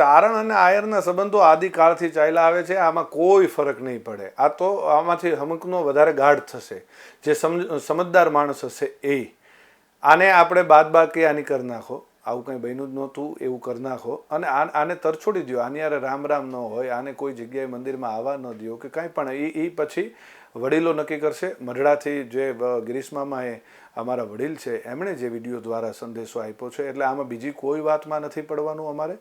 ચારણ અને આયરના સંબંધો આદિકાળથી ચાલ્યા આવે છે. આમાં કોઈ ફરક નહીં પડે. આ તો આમાંથી હમકનો વધારે ગાઢ થશે. જે સમજ સમજદાર માણસ હશે એ. આને આપણે બાદ બાકી આની કરી નાખો. આવું કંઈ બન્યું જ નહોતું, એવું કરી નાખો. અને આને તરછોડી દો આની યારે રામ રામ ન હોય, આને કોઈ જગ્યાએ મંદિરમાં આવવા ન દો કે કાંઈ પણ. એ એ પછી વડીલો નક્કી કરશે, મઢડાથી જે બ- એ અમારા વડીલ છે, એમણે જે વીડિયો દ્વારા સંદેશો આપ્યો છે. એટલે આમાં બીજી કોઈ વાતમાં નથી પડવાનું અમારે.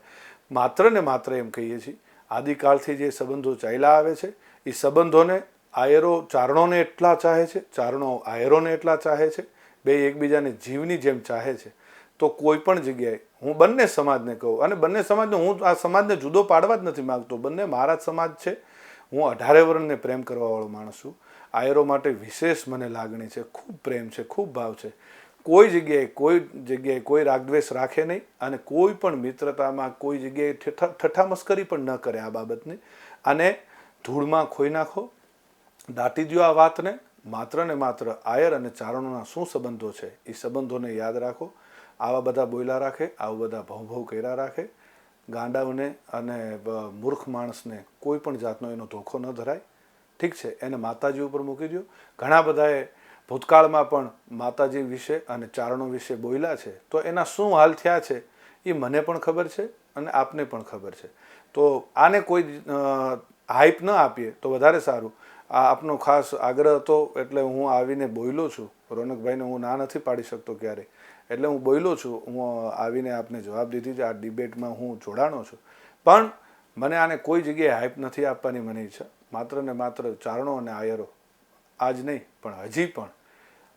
માત્ર ને માત્ર એમ કહીએ છીએ, આદિકાળથી જે સંબંધો ચાલ્યા આવે છે એ સંબંધોને આયરો ચારણોને એટલા ચાહે છે, ચારણો આયરોને એટલા ચાહે છે, બે એકબીજાને જીવની જેમ ચાહે છે. તો કોઈ પણ જગ્યાએ. હું બંને સમાજને કહું. અને બંને સમાજને હું આ સમાજને જુદો પાડવા જ નથી માગતો. બંને મારા જ સમાજ છે. હું અઢારે વર્ણને પ્રેમ કરવાવાળો માણસ છું. આયરો માટે વિશેષ મને લાગણી છે. ખૂબ પ્રેમ છે. ખૂબ ભાવ છે. કોઈ જગ્યાએ કોઈ જગ્યાએ કોઈ રાગદ્વેષ રાખે નહીં. અને કોઈ પણ મિત્રતામાં કોઈ જગ્યાએ ઠઠ્ઠા મસ્કરી પણ ન કરે આ બાબતની. અને ધૂળમાં ખોઈ નાખો. દાટી દ્યો આ વાતને. માત્ર ને માત્ર આયર અને ચારણોના શું સંબંધો છે? એ સંબંધોને યાદ રાખો. આવા બધા બોયલા રાખે, આવા બધા ભવ ભવ કર્યા રાખે. ગાંડાઓને અને મૂર્ખ માણસને કોઈ પણ જાતનો એનો ધોખો ન ધરાય. ઠીક છે, એને માતાજી ઉપર મૂકી દો ઘણા બધાએ ભૂતકાળમાં પણ માતાજી વિશે અને ચારણો વિશે બોલ્યા છે. તો એના શું હાલ થયા છે, એ મને પણ ખબર છે અને આપને પણ ખબર છે. તો આને કોઈ હાઈપ ન આપીએ તો વધારે સારું. આ આપનો ખાસ આગ્રહ હતો એટલે હું આવીને બોલ્યો છું. રોનકભાઈને હું ના નથી પાડી શકતો ક્યારે. એટલે હું બોલ્યો છું, હું આવીને આપને જવાબ દીધી છે, આ ડિબેટમાં હું જોડાણો છું. પણ મને આને કોઈ જગ્યાએ હાઇપ નથી આપવાની મને ઈચ્છા. માત્ર ને માત્ર ચારણો અને આયરો. આજ નહીં, પણ હજી પણ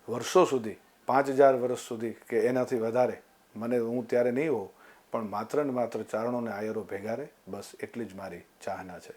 વર્ષો સુધી, પાંચ હજાર વર્ષ સુધી કે એનાથી વધારે મને હું ત્યારે નહીં હોઉં, પણ માત્ર ને માત્ર ચારણો અને આયરો ભેગા રહે, બસ એટલી જ મારી ચાહના છે.